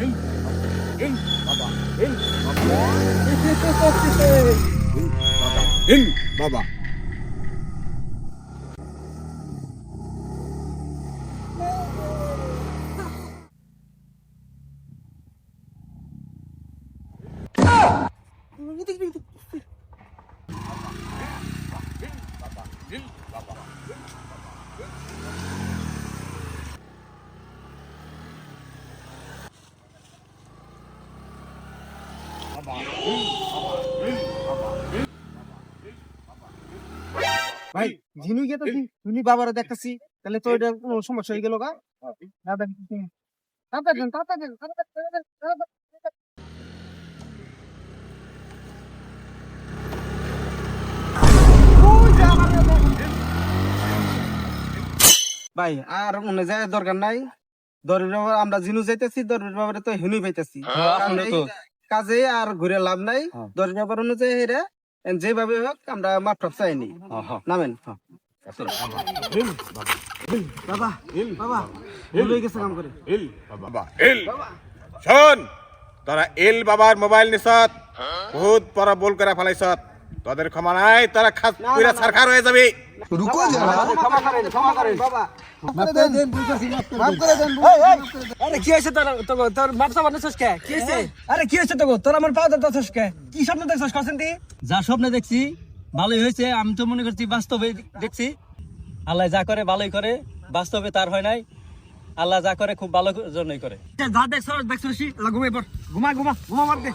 ei, ei, babá, ei, babá, ei, babá, ei, babá. Baba. ভাই ঝিনু গিয়ে তো ঝিনু বাবারে দেখতেছি। তাহলে তো এটা কোনো সমস্যা হয়ে গেল গা। ভাই আর মনে যায় দরকার নাই। দরের বাবা আমরা জিনু যাইতেছি দরের বাবারে তো হিনু পাইতেছি। এই কাজে আর ঘুরে লাভ নাই। হ্যাঁ। দশ ব্যাপার অনুযায়ী হেরে যেভাবে হোক আমরা মাত্র চাইনি। হ্যাঁ, হ্যাঁ। নামেন। বাবা শোন এল বাবার মোবাইল নিছত বহুত বড় বল করে ফেলাইছত। তাদের ক্ষমা নাই তারা খাস পুরা সরকার হয়ে যাবে। রুকো ক্ষমা করেন ক্ষমা করেন। বাবা। আরে কি হয়েছে তোর তোর তোর মাপসা কে? কি হয়েছে? আরে কি হয়েছে তোর তোর আমার পাও দাঁতাছস কে? কি স্বপ্ন দেখছস করছেন তুই যা স্বপ্নে দেখছি ভালোই হয়েছে আমি তো মনে করছি বাস্তবে দেখছি। আল্লাহ যা করে ভালোই করে বাস্তবে তার হয় নাই। আল্লাহ যা করে খুব ভালো জন্যই করে। যা দেখছস দেখছস ঘুমাই ঘুমা ঘুমা ঘুমা মার দে।